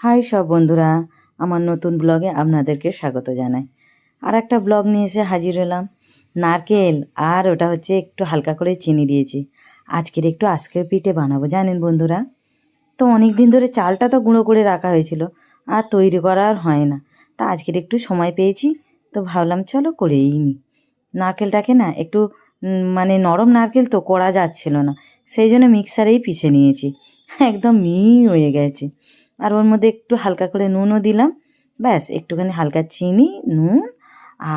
High সব বন্ধুরা, আমার নতুন ব্লগে আপনাদেরকে স্বাগত জানাই। আর একটা ব্লগ নিয়ে এসে হাজির হলাম। নারকেল আর ওটা হচ্ছে একটু হালকা করে চিনি দিয়েছি। আজকের একটু আজকের পিঠে বানাবো, জানেন বন্ধুরা? তো অনেক দিন ধরে চালটা তো গুঁড়ো করে রাখা হয়েছিল, আর তৈরি করা আর হয় না। তা আজকের একটু সময় পেয়েছি, তো ভাবলাম চলো করেই নি। নারকেলটাকে না একটু মানে নরম নারকেল তো করা যাচ্ছিল না, সেই জন্য মিক্সারেই পিষে নিয়েছি। একদম মিহি হয়ে গেছে। আর ওর মধ্যে একটু হালকা করে নুনও দিলাম। ব্যাস, একটুখানি হালকা চিনি, নুন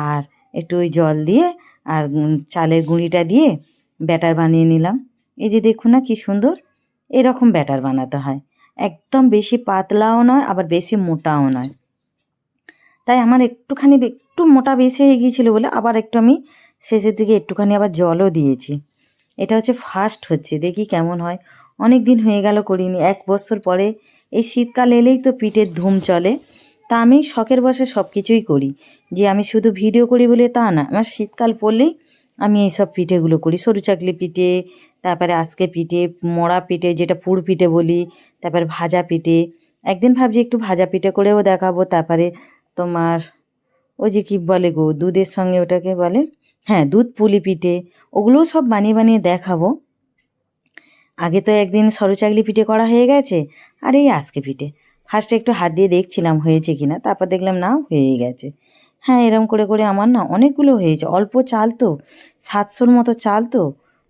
আর একটু ওই জল দিয়ে আর চালের গুঁড়িটা দিয়ে ব্যাটার বানিয়ে নিলাম। এই যে দেখুন না কি সুন্দর, এরকম ব্যাটার বানাতে হয়। একদম বেশি পাতলাও নয়, আবার বেশি মোটাও নয়। তাই আমার একটুখানি একটু মোটা বেশি হয়ে গিয়েছিল বলে আবার একটু আমি শেষের দিকে একটুখানি আবার জলও দিয়েছি। এটা হচ্ছে ফার্স্ট হচ্ছে, দেখি কেমন হয়। অনেক দিন হয়ে গেল করিনি, এক বছর পরে এই শীতকাল এলেই তো পিঠের ধুম চলে। তা আমি শখের বসে সব কিছুই করি। যে আমি শুধু ভিডিও করি বলে তা না, আমার শীতকাল পড়লেই আমি এইসব পিঠেগুলো করি। সরু চাকলি পিঠে, তারপরে আজকে পিঠে মোড়া পিঠে, যেটা পুর পিঠে বলি, তারপরে ভাজা পিঠে। একদিন ভাবছি একটু ভাজা পিঠে করেও দেখাবো, তারপরে তোমার ওই যে কি বলে গো, দুধের সঙ্গে ওটাকে বলে হ্যাঁ দুধ পুলি পিঠে, ওগুলোও সব বানিয়ে বানিয়ে দেখাবো। আগে তো একদিন সরু চাকলি পিঠে করা হয়ে গেছে, আর এই আজকে পিঠে। ফার্স্টে একটু হাত দিয়ে দেখছিলাম হয়েছে কি না তারপর দেখলাম না হয়ে গেছে। হ্যাঁ এরম করে করে আমার না অনেকগুলো হয়েছে, অল্প চাল তো, সাতশোর মতো চাল তো,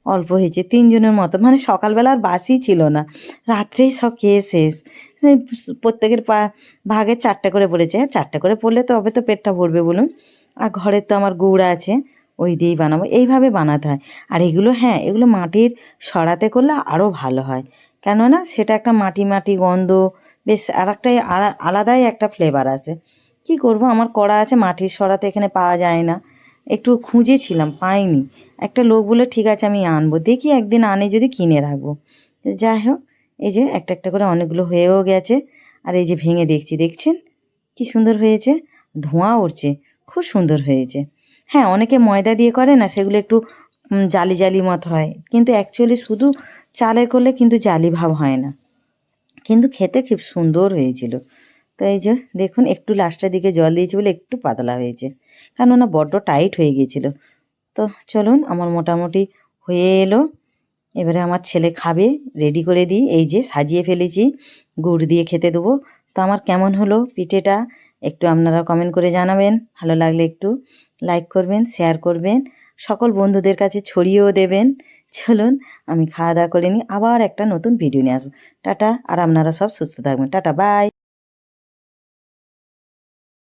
অল্প হয়েছে, তিনজনের মতো। মানে সকালবেলা আর বাসই ছিল না, রাত্রেই সব খেয়ে শেষ। প্রত্যেকের পা, ভাগে চারটে করে পড়েছে হ্যাঁ চারটে করে পড়লে তবে তো পেটটা ভরবে বলুন। আর ঘরের তো আমার গুড় আছে ওই দিয়েই বানাবো। এইভাবে বানাতে হয়। আর এগুলো হ্যাঁ এগুলো মাটির সরাতে করলে আরও ভালো হয়। কেননা সেটা একটা মাটি মাটি গন্ধ, বেশ আর একটাই আলা- আলাদাই একটা ফ্লেভার আসে। কি করব? আমার করা আছে, মাটির সরাতে এখানে পাওয়া যায় না। একটু খুঁজেছিলাম, পাইনি। একটা লোক বলে ঠিক আছে, আমি আনব। দেখি একদিন আনে, যদি কিনে রাখব। যাই হোক, এই যে একটা একটা করে অনেকগুলো হয়েও গেছে। আর এই যে ভেঙে দেখছি, দেখছেন? কি সুন্দর হয়েছে। ধোঁয়া উঠছে, খুব সুন্দর হয়েছে। হ্যাঁ অনেকে ময়দা দিয়ে করে না, সেগুলো একটু জালি জালি মত হয়। কিন্তু অ্যাকচুয়ালি শুধু চালের করলে কিন্তু জালি ভাব হয় না। কিন্তু খেতে খুব সুন্দর হয়েছিল। তো এই যে, দেখুন, একটু লাস্টের দিকে জল দিয়েছি বলে একটু পাতলা হয়েছে। কারণ কেননা বড্ড টাইট হয়ে গিয়েছিল। তো চলুন, আমার মোটামুটি হয়ে এলো। এবারে আমার ছেলে খাবে রেডি করে দিই। এই যে, সাজিয়ে ফেলেছি, গুড় দিয়ে খেতে দেবো। তো আমার কেমন হলো পিঠেটা? একটু আপনারা কমেন্ট করে জানাবেন। ভালো লাগলে একটু লাইক করবেন শেয়ার করবেন। সকল বন্ধুদের কাছে ছড়িয়েও দেবেন। চলুন, আমি খাওয়া দাওয়া করে নিই। আবার একটা নতুন ভিডিও নিয়ে আসব। টাটা, আর আপনারা সব সুস্থ থাকবেন। Tata bye